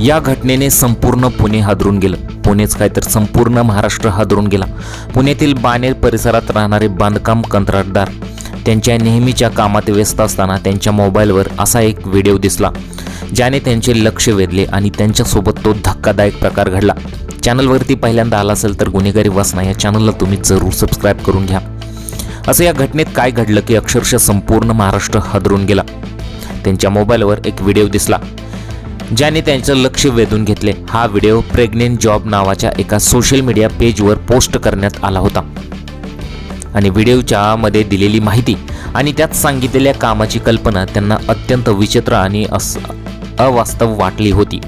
या घटनेने संपूर्ण पुणे हादरून गेलं. पुणेच काय तर संपूर्ण महाराष्ट्र हादरून गेला. पुण्यातील बाणेर परिसरात राहणारे बांधकाम कंत्राटदार त्यांच्या नेहमीच्या कामात व्यस्त असताना त्यांच्या मोबाईलवर असा एक व्हिडिओ दिसला ज्याने त्यांचे लक्ष वेधले आणि त्यांच्यासोबत तो धक्कादायक प्रकार घडला. चॅनलवरती पहिल्यांदा आला असेल तर गुन्हेगारी वासना या चॅनलला तुम्ही जरूर सबस्क्राईब करून घ्या. असं या घटनेत काय घडलं की अक्षरशः संपूर्ण महाराष्ट्र हादरून गेला. त्यांच्या मोबाईलवर एक व्हिडिओ दिसला. ज्याने त्यांचं लक्ष वेधून घेतले. हा व्हिडिओ प्रेग्नेंट जॉब नावाच्या एका सोशल मीडिया पेजवर पोस्ट करण्यात आला होता. आणि व्हिडिओच्या मध्ये दिलेली माहिती आणि त्यात सांगितलेल्या कामाची कल्पना त्यांना अत्यंत विचित्र आणि अस अवास्तव वाटली होती.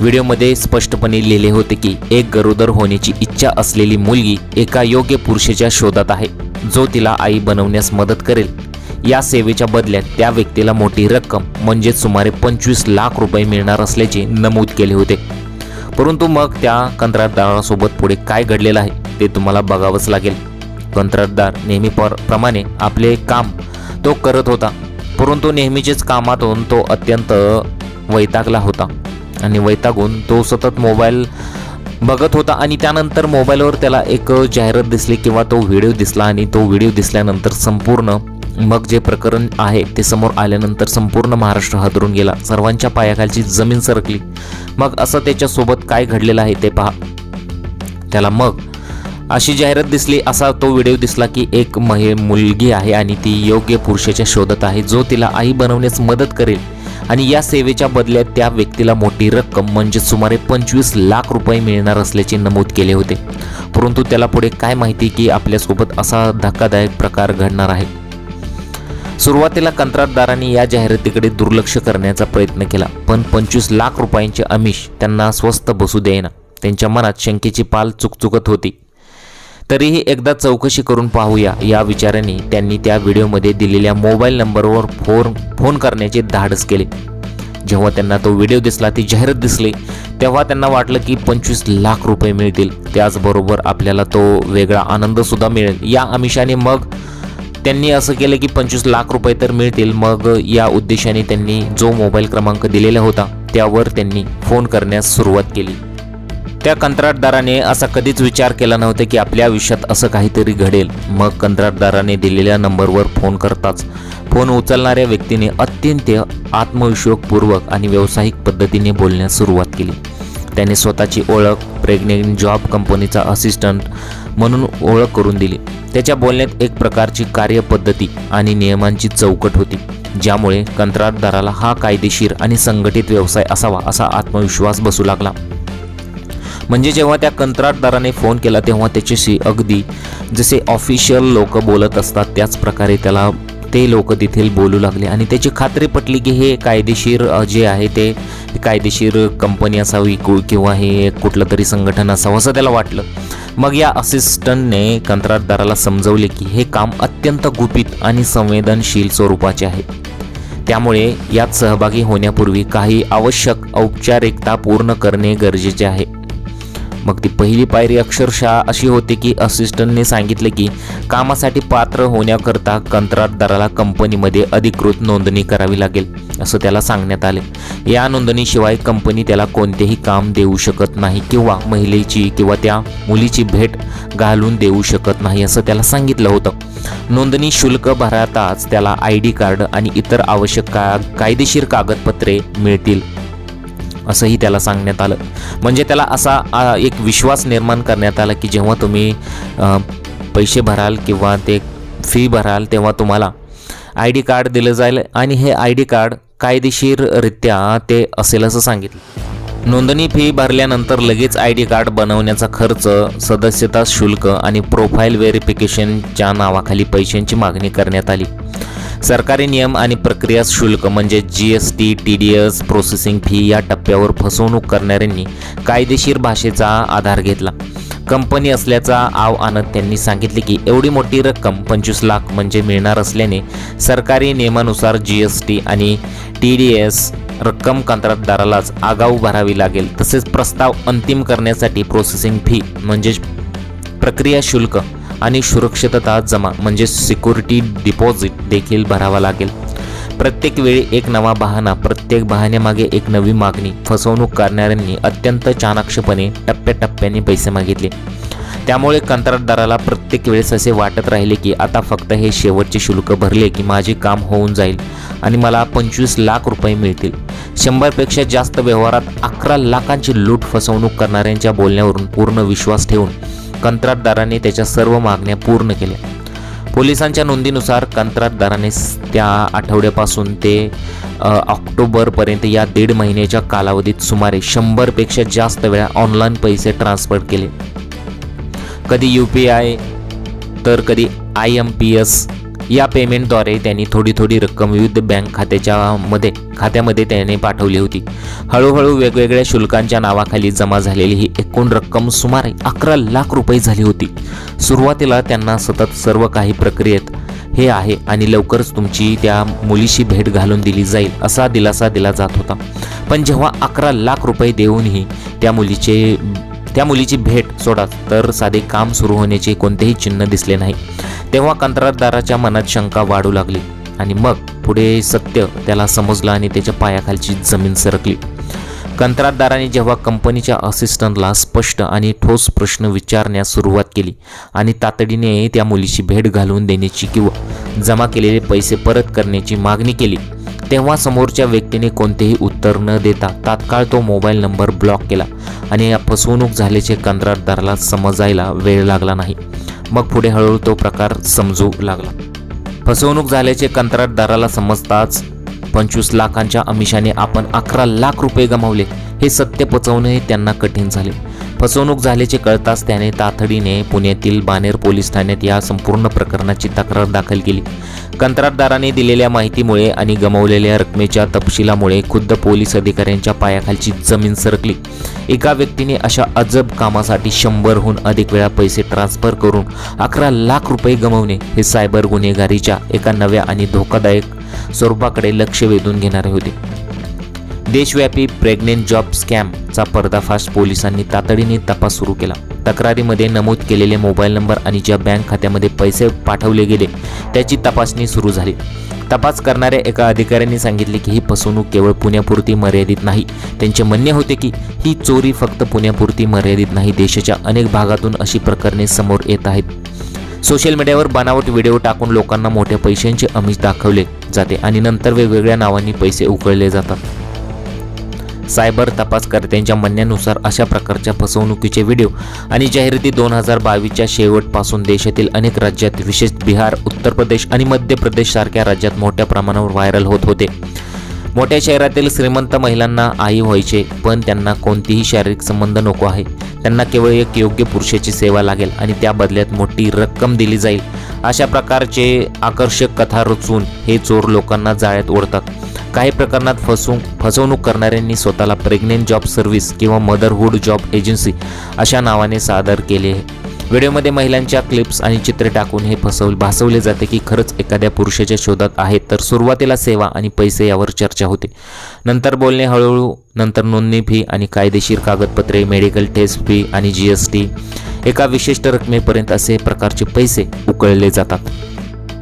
व्हिडिओमध्ये स्पष्टपणे लिहिले होते की एक गरोदर होण्याची इच्छा असलेली मुलगी एका योग्य पुरुषाच्या शोधात आहे जो तिला आई बनवण्यास मदत करेल. या सेवेच्या बदल्यात त्या व्यक्तीला मोठी रक्कम म्हणजेच सुमारे पंचवीस लाख रुपये मिळणार असल्याचे नमूद केले होते. परंतु मग त्या कंत्राटदारासोबत पुढे काय घडलेलं आहे ते तुम्हाला बघावंच लागेल. कंत्राटदार नेहमी प्रमाणे आपले काम तो करत होता परंतु नेहमीचेच कामातून तो अत्यंत वैतागला होता. आणि वैतागून तो सतत मोबाईल बघत होता आणि त्यानंतर मोबाईलवर त्याला एक जाहिरात दिसली किंवा तो व्हिडिओ दिसला आणि तो व्हिडिओ दिसल्यानंतर संपूर्ण मग जे प्रकरण आहे ते समोर आल्यानंतर संपूर्ण महाराष्ट्र हादरून गेला. सर्वांच्या पायाखालची जमीन सरकली. मग असं त्याच्यासोबत काय घडलेलं आहे ते पहा. त्याला मग अशी जाहिरात दिसली असा तो व्हिडिओ दिसला की एक महे मुलगी आहे आणि ती योग्य पुरुषाच्या शोधत आहे. जो तिला आई बनवण्यास मदत करेल आणि या सेवेच्या बदल्यात त्या व्यक्तीला मोठी रक्कम म्हणजे सुमारे पंचवीस लाख रुपये मिळणार असल्याचे नमूद केले होते. परंतु त्याला पुढे काय माहिती की आपल्यासोबत असा धक्कादायक प्रकार घडणार आहे? सुरुवातीला कंत्राटदारांनी या जाहिरातीकडे दुर्लक्ष करण्याचा प्रयत्न केला पण पंचवीस लाख रुपयांचे आमिष त्यांना स्वस्त बसू देईना. त्यांच्या मनात शंकेची पाल चुकचुकत होती. तरीही एकदा चौकशी करून पाहूया या विचाराने त्यांनी त्या व्हिडिओमध्ये दिलेल्या मोबाईल नंबरवर फोन फोन करण्याचे धाडस केले. जेव्हा त्यांना तो व्हिडिओ दिसला ती जाहिरात दिसली तेव्हा त्यांना वाटलं की पंचवीस लाख रुपये मिळतील. त्याचबरोबर आपल्याला तो वेगळा आनंदसुद्धा मिळेल. या आमिषाने मग त्यांनी असं केलं की पंचवीस लाख रुपये तर मिळतील. मग या उद्देशाने त्यांनी जो मोबाईल क्रमांक दिलेला होता त्यावर त्यांनी फोन करण्यास सुरुवात केली. त्या कंत्राटदाराने असा कधीच विचार केला नव्हता की आपल्या आयुष्यात असं काहीतरी घडेल. मग कंत्राटदाराने दिलेल्या नंबरवर फोन करताच फोन उचलणाऱ्या व्यक्तीने अत्यंत आत्मविश्वासपूर्वक आणि व्यावसायिक पद्धतीने बोलण्यास सुरुवात केली. त्याने स्वतःची ओळख प्रेग्नेंट जॉब कंपनीचा असिस्टंट म्हणून ओळख करून दिली. त्याच्या बोलण्यात एक प्रकारची कार्यपद्धती आणि नियमांची चौकट होती ज्यामुळे कंत्राटदाराला हा कायदेशीर आणि संघटित व्यवसाय असावा असा आत्मविश्वास बसू लागला. म्हणजे जेव्हा त्या कंत्राटदाराने फोन केला तेव्हा त्याच्याशी अगदी जसे ऑफिशियल लोक बोलत असतात त्याच प्रकारे त्याला ते लोक तिथे बोलू लागले. आणि त्याची खात्री पटली की हे कायदेशीर जे आहे ते कायदेशीर कंपनी असावी किंवा हे कुठलं तरी संघटन असावं असं त्याला वाटलं. मग या असिस्टंटने कंत्राटदाराला समजवले की हे काम अत्यंत गुपित आणि संवेदनशील स्वरूपाचे आहे. त्यामुळे यात सहभागी होण्यापूर्वी काही आवश्यक औपचारिकता पूर्ण करणे गरजेचे आहे. मग ती पहिली पायरी अक्षरशः अशी होती की असिस्टंटने सांगितले की कामासाठी पात्र होण्याकरता कंत्राटदाराला कंपनीमध्ये अधिकृत नोंदणी करावी लागेल असं त्याला सांगण्यात आले. या नोंदणीशिवाय कंपनी त्याला कोणतेही काम देऊ शकत नाही किंवा महिलेची किंवा त्या मुलीची भेट घालून देऊ शकत नाही असं त्याला सांगितलं होतं. नोंदणी शुल्क भरताच त्याला आय डी कार्ड आणि इतर आवश्यक का कायदेशीर कागदपत्रे मिळतील. असंही त्याला सांगण्यात आलं. म्हणजे त्याला असा एक विश्वास निर्माण करण्यात आला की जेव्हा तुम्ही पैसे भराल किंवा ते फी भराल तेव्हा तुम्हाला आय डी कार्ड दिलं जाईल आणि हे आय डी कार्ड कायदेशीररित्या ते असेल असं सांगितलं. नोंदणी फी भरल्यानंतर लगेच आय डी कार्ड बनवण्याचा खर्च सदस्यता शुल्क आणि प्रोफाईल व्हेरिफिकेशनच्या नावाखाली पैशांची मागणी करण्यात आली. सरकारी नियम आणि प्रक्रिया शुल्क म्हणजे G S T T D S processing fee या टप्प्यावर फसवणूक करणाऱ्यांनी कायदेशीर भाषेचा आधार घेतला. कंपनी असल्याचा आव आणत त्यांनी सांगितले की एवढी मोठी रक्कम पंचवीस लाख म्हणजे मिळणार असल्याने सरकारी नियमानुसार जी एस टी आणि टी डी एस रक्कम कंत्राटदारालाच आगाऊ भरावी लागेल. तसेच प्रस्ताव अंतिम करण्यासाठी प्रोसेसिंग फी म्हणजेच प्रक्रिया शुल्क आणि सुरक्षितता जमा म्हणजे सिक्युरिटी डिपॉझिट देखील भरावा लागेल. प्रत्येक वेळी एक नवा बहाणा प्रत्येक बहाण्यामागे एक नवी मागणी फसवणूक करणाऱ्यांनी अत्यंत चाणाक्षपणे टप्प्याटप्प्याने पैसे मागितले. त्यामुळे कंत्राटदाराला प्रत्येक वेळेस असे वाटत राहिले की आता फक्त हे शेवटचे शुल्क भरले की माझे काम होऊन जाईल आणि मला पंचवीस लाख रुपये मिळतील. शंभरपेक्षा जास्त व्यवहारात अकरा लाखांची लूट फसवणूक करणाऱ्यांच्या बोलण्यावरून पूर्ण विश्वास ठेवून कंत्राटदाराने त्याच्या सर्व मागण्या पूर्ण केल्या. पोलिसांच्या नोंदीनुसार कंत्राटदाराने त्या आठवड्यापासून ते ऑक्टोबरपर्यंत या दीड महिन्याच्या कालावधीत सुमारे शंभरपेक्षा जास्त वेळा ऑनलाईन पैसे ट्रान्सफर केले. कधी यू पी आय तर कधी आय एम पी एस या पेमेंटद्वारे त्यांनी थोडी थोडी रक्कम विविध बँक खात्याच्या मध्ये खात्यामध्ये त्याने पाठवली होती. हळूहळू वेगवेगळ्या शुल्कांच्या नावाखाली जमा झालेली ही एकूण रक्कम सुमारे अकरा लाख रुपये झाली होती. सुरुवातीला त्यांना सतत सर्व काही प्रक्रियेत हे आहे आणि लवकरच तुमची त्या मुलीशी भेट घालून दिली जाईल असा दिलासा दिला जात होता. पण जेव्हा अकरा लाख रुपये देऊनही त्या मुलीचे त्या मुलीची भेट सोडा तर साधे काम सुरू होण्याचे कोणतेही चिन्ह दिसले नाही. तेव्हा कंत्राटदाराच्या मनात शंका वाढू लागली आणि मग पुढे सत्य त्याला समजलं आणि त्याच्या पायाखालची जमीन सरकली. कंत्राटदाराने जेव्हा कंपनीच्या असिस्टंटला स्पष्ट आणि ठोस प्रश्न विचारण्यास सुरुवात केली आणि तातडीने त्या मुलीची भेट घालवून देण्याची किंवा जमा केलेले पैसे परत करण्याची मागणी केली तेव्हा समोरच्या व्यक्तीने कोणतेही उत्तर न देता तात्काळ तो मोबाईल नंबर ब्लॉक केला आणि या फसवणूक झाल्याचे कंत्राटदाराला समजायला वेळ लागला नाही. मग पुढे हळूहळू तो प्रकार समजू लागला. फसवणूक झाल्याचे कंत्राटदाराला समजताच पंचवीस लाखांच्या अमिषाने आपण अकरा लाख रुपये गमावले. हे सत्य पचवणे त्यांना कठीण झाले. फसवणूक झाल्याचे कळताच त्याने तातडीने पुण्यातील बानेर पोलीस ठाण्यात या संपूर्ण प्रकरणाची तक्रार दाखल केली. कंत्राटदाराने दिलेल्या माहितीमुळे आणि गमावलेल्या रकमेच्या तपशिलामुळे खुद्द पोलीस अधिकाऱ्यांच्या पायाखालची जमीन सरकली. एका व्यक्तीने अशा अजब कामासाठी शंभरहून अधिक वेळा पैसे ट्रान्सफर करून अकरा लाख रुपये गमावणे हे सायबर गुन्हेगारीच्या एका नव्या आणि धोकादायक स्वरूपाकडे लक्ष वेधून घेणारे होते. देशव्यापी प्रेग्नेंट जॉब स्कॅमचा पर्दाफाश पोलिसांनी तातडीने तपास सुरू केला. तक्रारीमध्ये नमूद केलेले मोबाईल नंबर आणि ज्या बँक खात्यामध्ये पैसे पाठवले गेले त्याची तपासणी सुरू झाली. तपास करणाऱ्या एका अधिकाऱ्यांनी सांगितले की ही फसवणूक केवळ पुण्यापुरती मर्यादित नाही. त्यांचे म्हणणे होते की ही चोरी फक्त पुण्यापुरती मर्यादित नाही देशाच्या अनेक भागातून अशी प्रकरणे समोर येत आहेत. सोशल मीडियावर बनावट व्हिडिओ टाकून लोकांना मोठ्या पैशांचे अमिष दाखवले जाते आणि नंतर वेगवेगळ्या नावांनी पैसे उकळले जातात. सायबर तपासकर्त्यांच्या म्हणण्यानुसार अशा प्रकारच्या फसवणुकीचे व्हिडिओ आणि जाहिराती दोन हजार बावीसच्या शेवटपासून देशातील अनेक राज्यात विशेष बिहार उत्तर प्रदेश आणि मध्य प्रदेश सारख्या राज्यात मोठ्या प्रमाणावर व्हायरल होत होते. मोठ्या शहरातील श्रीमंत महिलांना आई व्हायचे पण त्यांना कोणतीही शारीरिक संबंध नको आहे. त्यांना केवळ एक योग्य पुरुषाची सेवा लागेल आणि त्या बदल्यात मोठी रक्कम दिली जाईल. अशा प्रकारचे आकर्षक कथा रचून हे चोर लोकांना जाळ्यात ओढतात. काही प्रकरणात फसवून फसवणूक करणाऱ्यांनी स्वतःला प्रेग्नेंट जॉब सर्व्हिस किंवा मदरहूड जॉब एजन्सी अशा नावाने सादर केले आहे. व्हिडिओमध्ये महिलांच्या क्लिप्स आणि चित्रे टाकून हे फसव भासवले जाते की खरंच एखाद्या पुरुषाच्या शोधात आहेत तर सुरुवातीला सेवा आणि पैसे यावर चर्चा होते. नंतर बोलणे हळूहळू नंतर नोंदणी फी आणि कायदेशीर कागदपत्रे मेडिकल टेस्ट फी आणि जी एस टी एका विशिष्ट रकमेपर्यंत असे प्रकारचे पैसे उकळले जातात.